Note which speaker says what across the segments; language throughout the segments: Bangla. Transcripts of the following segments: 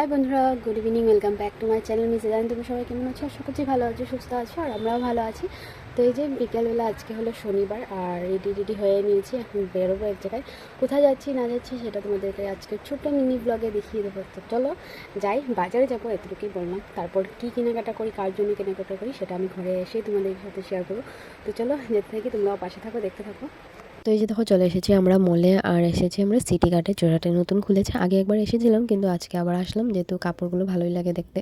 Speaker 1: হাই বন্ধুরা, good evening, welcome back to my channel মিসে জানি তুমি সবাই কেমন আছো? আশা করছি ভালো আছো, সুস্থ আছো, আর আমরাও ভালো আছি। তো এই যে বিকেলবেলা আজকে হলো শনিবার, আর রেডি রেডি হয়ে নিয়েছি, এখন বেরোবো এক জায়গায়। কোথায় যাচ্ছি, না যাচ্ছি, সেটা তোমাদেরকে আজকে ছোট্ট মিনি ব্লগে দেখিয়ে দেবো। তো চলো, যাই, বাজারে যাব, এতটুকুই বললাম। তারপর কী কেনাকাটা করি, কার জন্য কেনাকাটা করি, সেটা আমি ঘরে এসে তোমাদের সাথে শেয়ার করব। তো চলো, যেতে থাকি, তোমরাও পাশে থাকো, দেখতে থাকো। তো এই যে দেখো চলে এসেছি আমরা মলে আর এসেছি আমরা সিটি কার্টে জোড়াটে নতুন খুলেছে, আগে একবার এসেছিলাম, কিন্তু আজকে আবার আসলাম, যেহেতু কাপড়গুলো ভালোই লাগে দেখতে।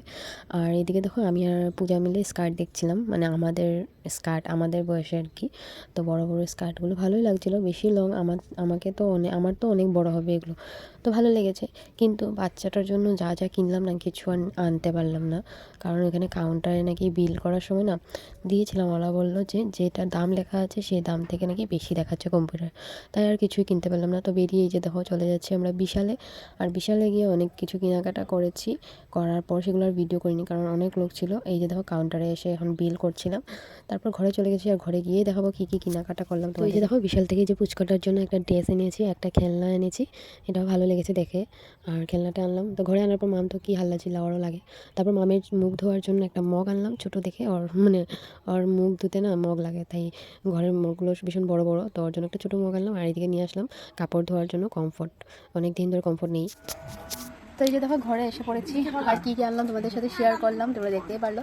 Speaker 1: আর এদিকে দেখো আমি আর পূজা মিলে স্কার্ট দেখছিলাম মানে আমাদের স্কার্ট আমাদের বয়সে আর কি। তো বড় বড় স্কার্টগুলো ভালোই লাগছিল, বেশি লং আমার, আমাকে তো অনেক আমার তো অনেক বড় হবে এগুলো। তো ভালো লেগেছে। কিন্তু বাচ্চাটার জন্য যা যা কিনলাম না কিছু আর আনতে পারলাম না। কারণ এখানে কাউন্টারে নাকি বিল করার সময় না দিয়েছিলাম ওরা বলল যে যেটা দাম লেখা আছে সেই দাম থেকে নাকি বেশি দেখাচ্ছে কম্পিউটার তাই আর কিছুই কিনতে পারলাম না। তো বেরিয়ে এই যে দেখো চলে যাচ্ছি আমরা বিশালে। আর বিশালে গিয়ে অনেক কিছু কেনাকাটা করেছি। করার পর সেগুলো আর ভিডিও করিনি কারণ অনেক লোক ছিল। এই যে দেখো কাউন্টারে এসে এখন বিল করছিলাম। তারপর ঘরে চলে গেছি আর ঘরে গিয়ে দেখাবো কী কী কেনাকাটা করলাম। তো এই যে দেখো বিশাল থেকে যে পুচকাটার জন্য একটা ড্রেস এনেছি একটা খেলনা এনেছি। এটাও ভালো লেগেছে। দেখে আর খেলনাটা আনলাম। তো ঘরে আনার পর মাম তো কী হাল্লা ছিল ওরও লাগে। তারপর মামের মুখ ধোয়ার জন্য একটা মগ আনলাম ছোটো দেখে। ওর মানে ওর মুখ ধুতে না মগ লাগে, তাই ঘরের মগগুলো ভীষণ বড় বড়। তো ওর জন্য একটা ছোটো মগ আনলাম আর এদিকে নিয়ে আসলাম কাপড় ধোয়ার জন্য কমফোর্ট অনেক দিন ধরে কমফোর্ট নেই। তো এই যে দেখো, ঘরে এসে পড়েছি। আর কী কী আনলাম তোমাদের সাথে শেয়ার করলাম, তোমরা দেখতেই পারল।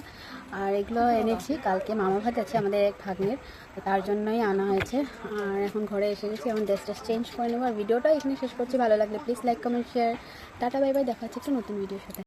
Speaker 1: আর এগুলো এনেছি, কালকে মামা ভাত আছে আমাদের এক ভাগ্নের, তো তার জন্যই আনা হয়েছে। আর এখন ঘরে এসে গেছি, এখন ড্রেস ড্রেস চেঞ্জ করে নেব। আর ভিডিওটা এখানে শেষ করছি, ভালো লাগলে please like comment share tata bye bye দেখা হচ্ছে একটু নতুন ভিডিওর সাথে।